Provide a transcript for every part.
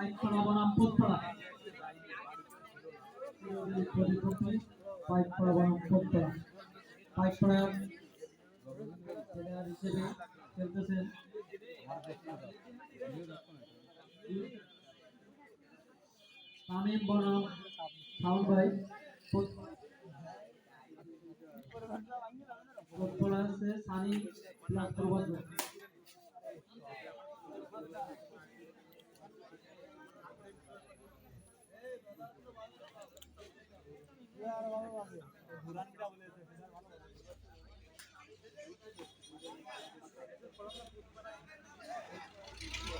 পাইকপাড়া বনাম পোতপাড়া পাইকপাড়া বনাম পোতপাড়া পাইকপাড়া প্লেয়ার হিসেবে খেলতেছেন তামিম বনাম শাওন ভাই পোতপাড়া আছে সানি প্লাস প্রবাদ ভাই।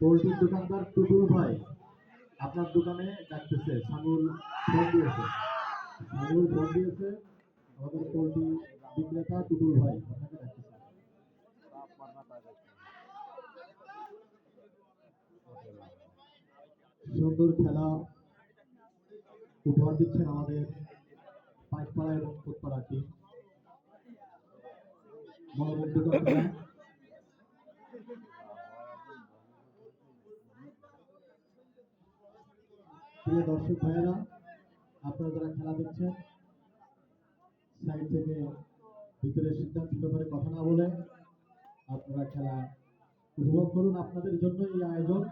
পোল্ট্রির দোকানদার টুটুল ভাই, আপনার দোকানে ডাকতেছে সানুল ফোন দিয়েছে। সানুল ফোন দিয়েছে, আমাদের পোল্ট্রি বিক্রেতা টুটুল ভাই, আপনাকে ডাকতেছে। সুন্দর খেলা উপহার দিচ্ছেন আমাদের পাঁচপাড়া এবং ফুটপাড়া টিম প্রিয় দর্শক ভাইয়েরা, আপনারা যারা খেলা দেখছেন সাইড থেকে ভিতরের সিদ্ধান্তের ব্যাপারে কথা না বলে আপনারা খেলা উপভোগ করুন। আপনাদের জন্য এই আয়োজন।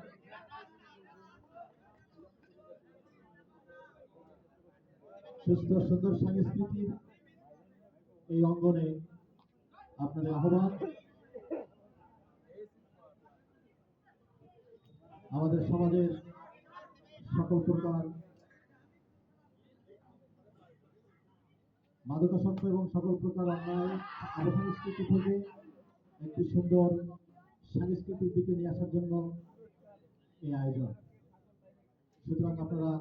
সুস্থ, সুন্দর সংস্কৃতির এই অঙ্গনে আপনাদের আহ্বান। আমাদের সমাজের সকল প্রকার মাদকাসক্ত এবং সকল প্রকার অন্যায় অবসংস্কৃতি থেকে একটি সুন্দর সাংস্কৃতিক দিকে নিয়ে আসার জন্য এই আয়োজন। সুতরাং আপনারা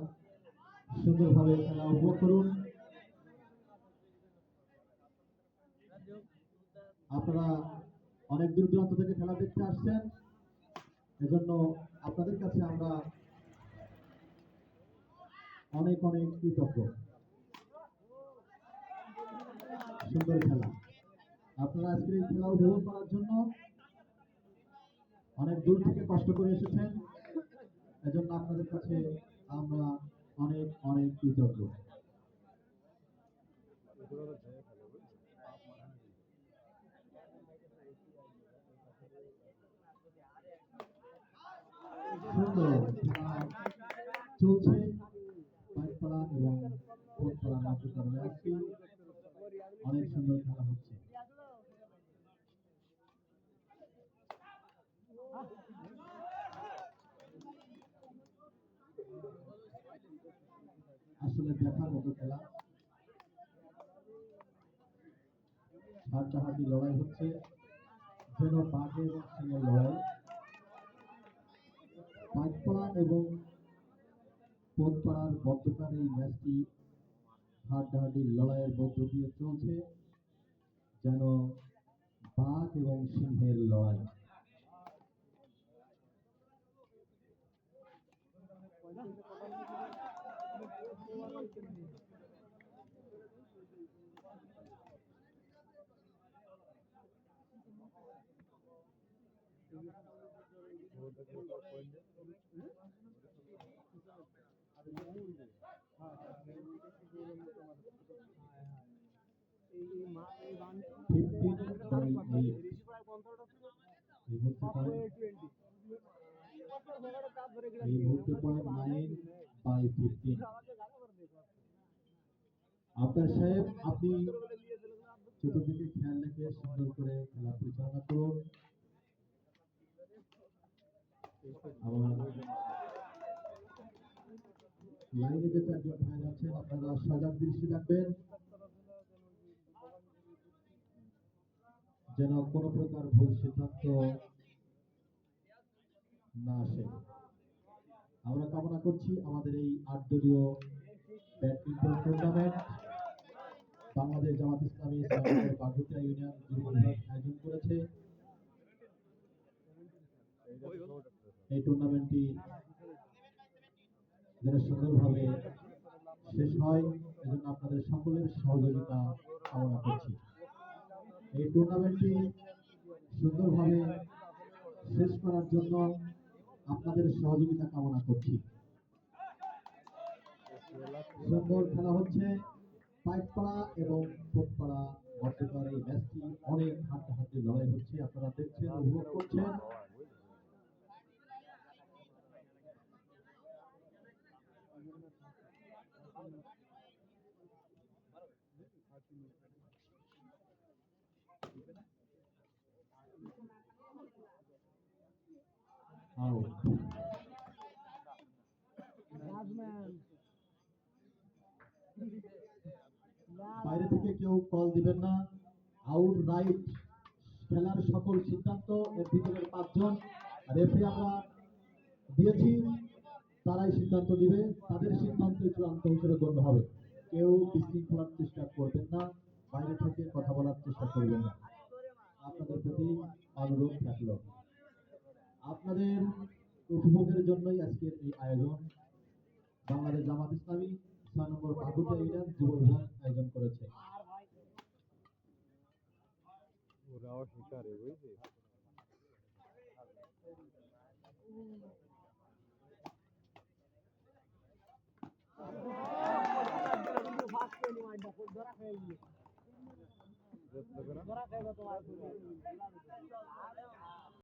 সুন্দরভাবে খেলা উপভোগ করুন। আপনারা অনেক দূর দূরান্ত থেকে খেলা দেখতে আসছেন। এজন্য আপনাদের কাছে আমরা অনেক অনেক কৃতজ্ঞ। সুন্দর খেলা। আপনারা আজকের এই খেলা উপভোগ করার জন্য অনেক দূর থেকে কষ্ট করে এসেছেন। এজন্য আপনাদের কাছে আমরা অনেক অনেক কৃতজ্ঞ। সুন্দর। চলছে পাইকপাড়া এবং অনেক সুন্দর খেলা হচ্ছে। আসলে দেখার মতো খেলা। হাড্ডাহাড্ডি লড়াই হচ্ছে। যেন বাঘে এবং সিংহের লড়াই। পাঁচপাড়া এবং পোতপাড়ার মধ্যকার এই ম্যাচটি হাড্ডাহাড্ডি লড়াইয়ের মধ্য দিয়ে চলছে। যেন বাঘ এবং সিংহের লড়াই। বাই এইট এই মুহূর্তে point nine by fifteen Abbas সাহেব, আপনি চতুর্দিকে খেয়াল রেখে সুন্দর করে খেলা পরিচালনা করুন। লাইনে যে চারজন ভাই আছেন, আপনারা সজাগ দৃষ্টি রাখবেন। যেন কোনো প্রকার ভুল সিদ্ধান্ত না আসে। আমরা কামনা করছি আমাদের এই আট দলীয় badminton tournament Bangladesh Jamaat Islami union আয়োজন করেছে। এই টুর্নামেন্টটি যেন সুন্দরভাবে শেষ হয়, এজন্য আপনাদের সকলের সহযোগিতা কামনা করছি। এই টুর্নামেন্টটি সুন্দরভাবে শেষ করার জন্য আপনাদের সহযোগিতা কামনা করছি। সুন্দর খেলা হচ্ছে পাইকপাড়া এবং ফুটপাড়া মধ্যকার এই ম্যাচটি। অনেক হাড্ডাহাড্ডি লড়াই হচ্ছে, আপনারা দেখছেন, উপভোগ করছেন। বাইরে থেকে কেউ কল দিবেন না। আউট রাইট খেলার সকল সিদ্ধান্ত, এর ভিতরের পাঁচজন রেফারি আমরা দিয়েছি, তারাই সিদ্ধান্ত দিবে তাদের সিদ্ধান্ত চূড়ান্ত হিসেবে গণ্য হবে। কেউ বিশৃঙ্খলার চেষ্টা করবেন না, বাইরে থেকে কথা বলার চেষ্টা করবেন না। আপনাদের প্রতি অনুরোধ থাকল। আপনাদের উপভোগের জন্যই আজকের এই আয়োজন। বাংলাদেশ জামাত ইসলামী ছয় নম্বর বাগুটা ইউনিয়ন যুব বিভাগ আয়োজন করেছে। ধরা খাইবে